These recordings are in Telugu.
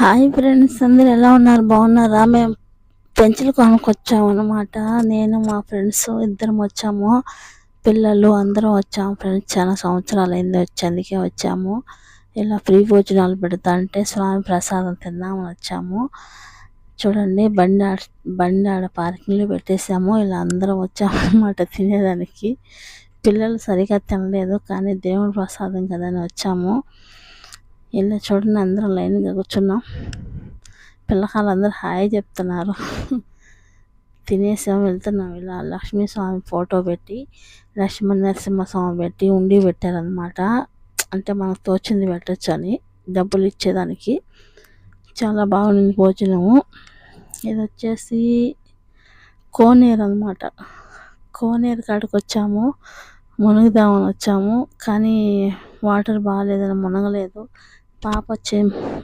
హాయ్ ఫ్రెండ్స్ అందరు ఎలా ఉన్నారు? బాగున్నారా? మేము పెంచులు కొనుక్కొచ్చాము అనమాట నేను మా ఫ్రెండ్స్ ఇద్దరం వచ్చాము. పిల్లలు అందరం వచ్చాము ఫ్రెండ్స్. చాలా సంవత్సరాలు అయింది వచ్చి అందుకే వచ్చాము. ఇలా ఫ్రీ భోజనాలు పెడతా అంటే స్వామి ప్రసాదం తిందామని వచ్చాము. చూడండి బండి ఆడ బండి ఆడ పార్కింగ్లో పెట్టేసాము. ఇలా అందరం వచ్చామన్నమాట తినేదానికి. పిల్లలు సరిగా తినలేదు కానీ దేవుడి ప్రసాదం కదా అని వచ్చాము. ఇలా చూడండి అందరం లైన్గా కూర్చున్నాం. పిల్లకాయలు అందరూ హాయ్ చెప్తున్నారు. తినేసాం వెళ్తున్నాం. ఇలా లక్ష్మీ స్వామి ఫోటో పెట్టి లక్ష్మీ నరసింహస్వామి పెట్టి ఉండి పెట్టారనమాట అంటే మనకు తోచింది పెట్టచ్చు అని డబ్బులు ఇచ్చేదానికి. చాలా బాగుంది భోజనము ఇది వచ్చేసి కోనేరు అనమాట కోనేరు కాడికి వచ్చాము మునుగుదామని వచ్చాము. కానీ వాటర్ బాగాలేదని మునగలేదు. పాప వచ్చే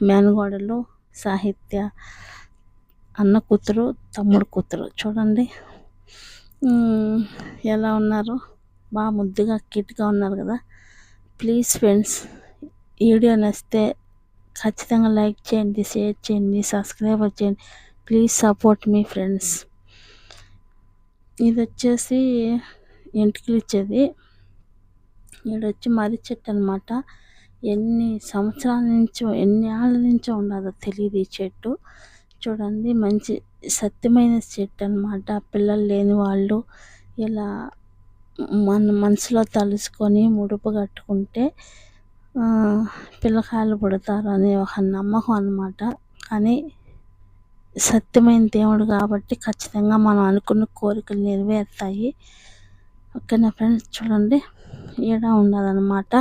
మేనగోడలు సాహిత్య అన్న కూతురు తమ్ముడు కూతురు. చూడండి. ఎలా ఉన్నారు? బాగా ముద్దుగా కిట్గా ఉన్నారు కదా. ప్లీజ్ ఫ్రెండ్స్ వీడియో నచ్చితే ఖచ్చితంగా లైక్ చేయండి షేర్ చేయండి సబ్స్క్రైబ్ చేయండి. ప్లీజ్ సపోర్ట్ మీ ఫ్రెండ్స్. ఇది వచ్చేసి ఇంటికి ఇచ్చేది వచ్చి మర్రి చెట్టు అనమాట ఎన్ని సంవత్సరాల నుంచో ఎన్ని ఏళ్ళ నుంచో ఉండదో తెలియదు ఈ చెట్టు. చూడండి మంచి సత్యమైన చెట్టు అనమాట పిల్లలు లేని వాళ్ళు ఇలా మన మనసులో తలుసుకొని ముడుపు కట్టుకుంటే పిల్లకాయలు పుడతారు అనే ఒక నమ్మకం అనమాట కానీ సత్యమైన దేవుడు కాబట్టి ఖచ్చితంగా మనం అనుకున్న కోరికలు నెరవేరుతాయి. ఓకేనా ఫ్రెండ్స్? చూడండి. ఈడ ఉండదన్నమాట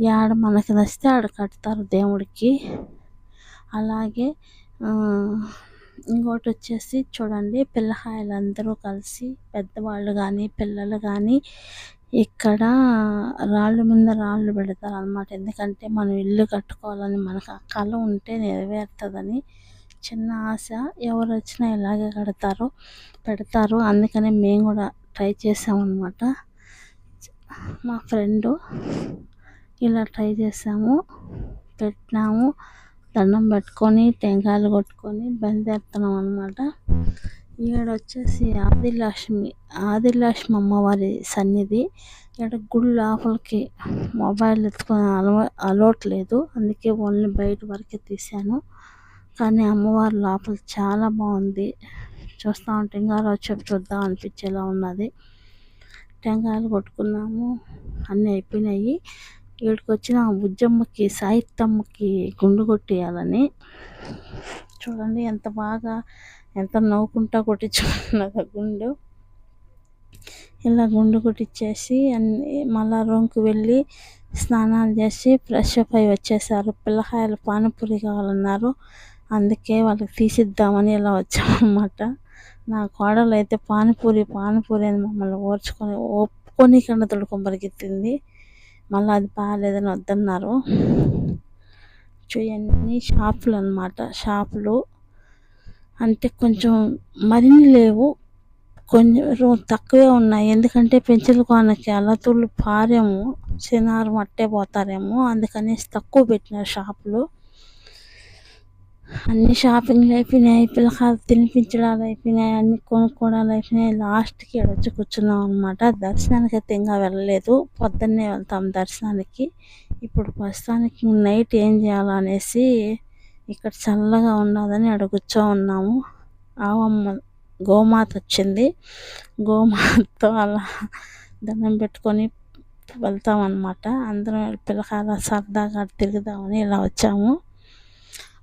యాడ మనకి నచ్చితే ఆడ కడతారు దేవుడికి. అలాగే ఇంకోటి వచ్చేసి చూడండి పిల్లకాయలు అందరూ కలిసి పెద్దవాళ్ళు కానీ పిల్లలు కానీ ఇక్కడ రాళ్ళు మీద రాళ్ళు పెడతారు అనమాట ఎందుకంటే మనం ఇల్లు కట్టుకోవాలని మనకు ఆ కళ ఉంటే నెరవేరుతుందని చిన్న ఆశ. ఎవరు వచ్చినా ఇలాగే కడతారు పెడతారు. అందుకని మేము కూడా ట్రై చేసామన్నమాట. మా ఫ్రెండు ఇలా ట్రై చేసాము. పెట్టినాము. దండం పెట్టుకొని టెంకాయలు కొట్టుకొని బయలుదేరుతున్నాం అనమాట ఈడ వచ్చేసి ఆదిలక్ష్మి ఆదిలక్ష్మి అమ్మవారి సన్నిధి. ఇక్కడ గుడి లోపలికి మొబైల్ ఎత్తుకొని అలవా అలవట్లేదు అందుకే ఓన్లీ బయట వరకే తీసాను కానీ అమ్మవారి లోపల చాలా బాగుంది. చూస్తూ ఉంటే ఇంకా వచ్చి చూద్దాం అనిపించేలా ఉన్నది. టెంకాయలు కొట్టుకున్నాము. అన్నీ అయిపోయినాయి. ఇక్కడికి వచ్చిన బుజ్జమ్మకి సాయిత్తమ్మకి గుండు కొట్టేయాలని. చూడండి ఎంత బాగా ఎంత నవ్వుకుంటా కొట్టించుకున్నది గుండు. ఇలా గుండు కొట్టించేసి అన్ని మళ్ళా రూమ్కి వెళ్ళి స్నానాలు చేసి ఫ్రెష్ అప్ అయి వచ్చేసారు. పిల్లకాయలు పానీపూరి కావాలన్నారు. అందుకే వాళ్ళకి తీసిద్దామని ఇలా వచ్చామన్నమాట. నా కోడలు అయితే పానీపూరి పానీపూరి అని మమ్మల్ని ఓర్చుకొని ఒప్పుకొని కన్నా తొడుకొని మళ్ళీ అది బాగాలేదని వద్దన్నారు. చూయండి షాపులు అనమాట షాపులు అంటే కొంచెం మరిన్ని లేవు. కొంచెం తక్కువే ఉన్నాయి. ఎందుకంటే పెంచుల కోనకి అలతుళ్ళు పారేమో చిన్నారు అట్టే పోతారేమో. అందుకనేసి తక్కువ పెట్టినారు షాపులు. అన్ని షాపింగ్లు అయిపోయినాయి పిల్లకాయలు తినిపించడాలు అయిపోయినాయి అన్ని కొనుక్కోవడాలు అయిపోయినాయి లాస్ట్కి వచ్చి కూర్చున్నాం అనమాట దర్శనానికి అయితే ఇంకా వెళ్ళలేదు. పొద్దున్నే వెళ్తాం దర్శనానికి. ఇప్పుడు ప్రస్తుతానికి నైట్ ఏం చేయాలనేసి ఇక్కడ చల్లగా ఉన్నదని అక్కడ కూర్చో ఉన్నాము. ఆవమ్మ గోమాత వచ్చింది. గోమాతతో అలా దండం పెట్టుకొని వెళ్తాం అనమాట అందరం పిల్లకాయల సరదాగా తిరుగుదామని ఇలా వచ్చాము.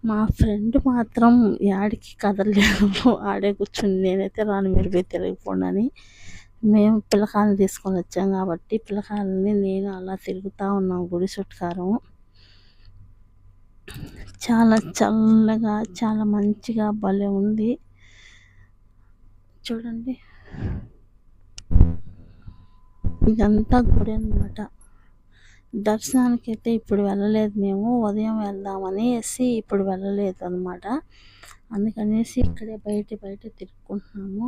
మా ఫ్రెండ్ మాత్రం యాడికి కదలలేదు ఆడే కూర్చుని నేనైతే రాను మీరు పోయి తిరిగిపోండి అని. మేము పిల్లకాయలు తీసుకొని వచ్చాం కాబట్టి పిల్లకాయలని నేను అలా తిరుగుతూ ఉన్నాం గుడి చుట్టుకారం. చాలా చల్లగా చాలా మంచిగా భలే ఉంది. చూడండి. ఇదంతా గుడి అనమాట దర్శనానికి అయితే ఇప్పుడు వెళ్ళలేదు మేము ఉదయం వెళ్దామనేసి ఇప్పుడు వెళ్ళలేదు అనమాట అందుకనేసి ఇక్కడే బయట బయట తిరుక్కుంటున్నాము.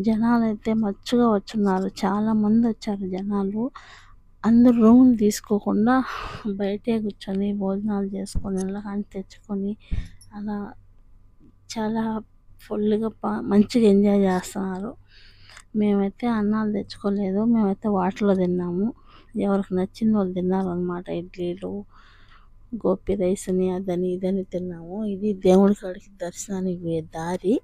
జనాలు అయితే మచ్చుగా వచ్చున్నారు. చాలామంది వచ్చారు జనాలు. అందరు రూములు తీసుకోకుండా బయటే కూర్చొని భోజనాలు చేసుకొని వెళ్ళకాని తెచ్చుకొని అలా చాలా ఫుల్గా ప మంచిగా ఎంజాయ్ చేస్తున్నారు. మేమైతే అన్నాలు తెచ్చుకోలేదు. మేమైతే వాటర్లో తిన్నాము. ఎవరికి నచ్చింది వాళ్ళు తిన్నారనమాట ఇడ్లీలు గోపి రైస్ అని అదని ఇదని తిన్నాము. ఇది దేవుడి కాడికి దర్శనానికి దారి.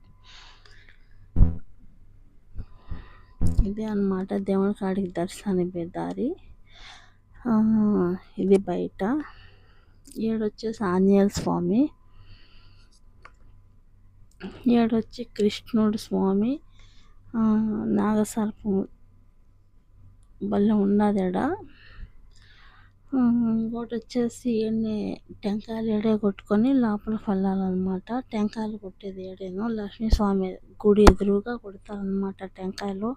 ఇదే అన్నమాట దేవుడి కాడికి దర్శనానికి దారి. ఇది బయట. ఏడొచ్చేసి ఆంజనేయ స్వామి. ఏడొచ్చి కృష్ణుడు స్వామి. నాగసర్పము భలే ఉన్నది ఈడ ఇంకోటి వచ్చేసి ఈడనే టెంకాయలు ఏడే కొట్టుకొని లోపల వెళ్ళాలన్నమాట టెంకాయలు కొట్టేది ఏడేనో లక్ష్మీస్వామి గుడి ఎదురుగా కొడతారనమాట టెంకాయలు.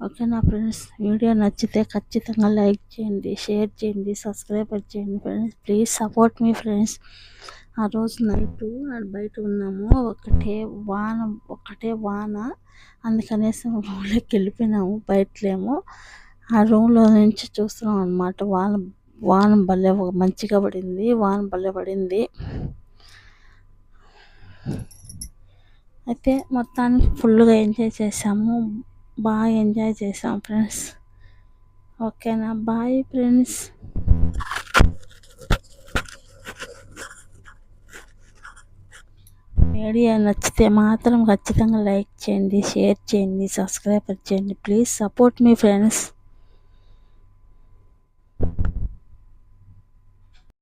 ఓకే నా ఫ్రెండ్స్ వీడియో నచ్చితే ఖచ్చితంగా లైక్ చేయండి షేర్ చేయండి సబ్స్క్రైబ్ చేయండి ఫ్రెండ్స్. ప్లీజ్ సపోర్ట్ మీ ఫ్రెండ్స్. ఆ రోజు నైట్ బయట ఉన్నాము. ఒకటే వాన ఒకటే వాన. అందుకనేసి రూమ్లోకి వెళ్ళిపోయినాము. బయటలేమో. ఆ రూమ్లో నుంచి చూస్తున్నాం అనమాట వాన వాన భలే మంచిగా పడింది. వాన భలే పడింది. అయితే మొత్తానికి ఫుల్గా ఎంజాయ్ చేసాము బాగా ఎంజాయ్ చేసాం ఫ్రెండ్స్. ఓకేనా? Bye friends. వీడియో నచ్చితే మాత్రం ఖచ్చితంగా లైక్ చేయండి షేర్ చేయండి సబ్స్క్రైబ్ చేయండి. ప్లీజ్ సపోర్ట్ మీ ఫ్రెండ్స్.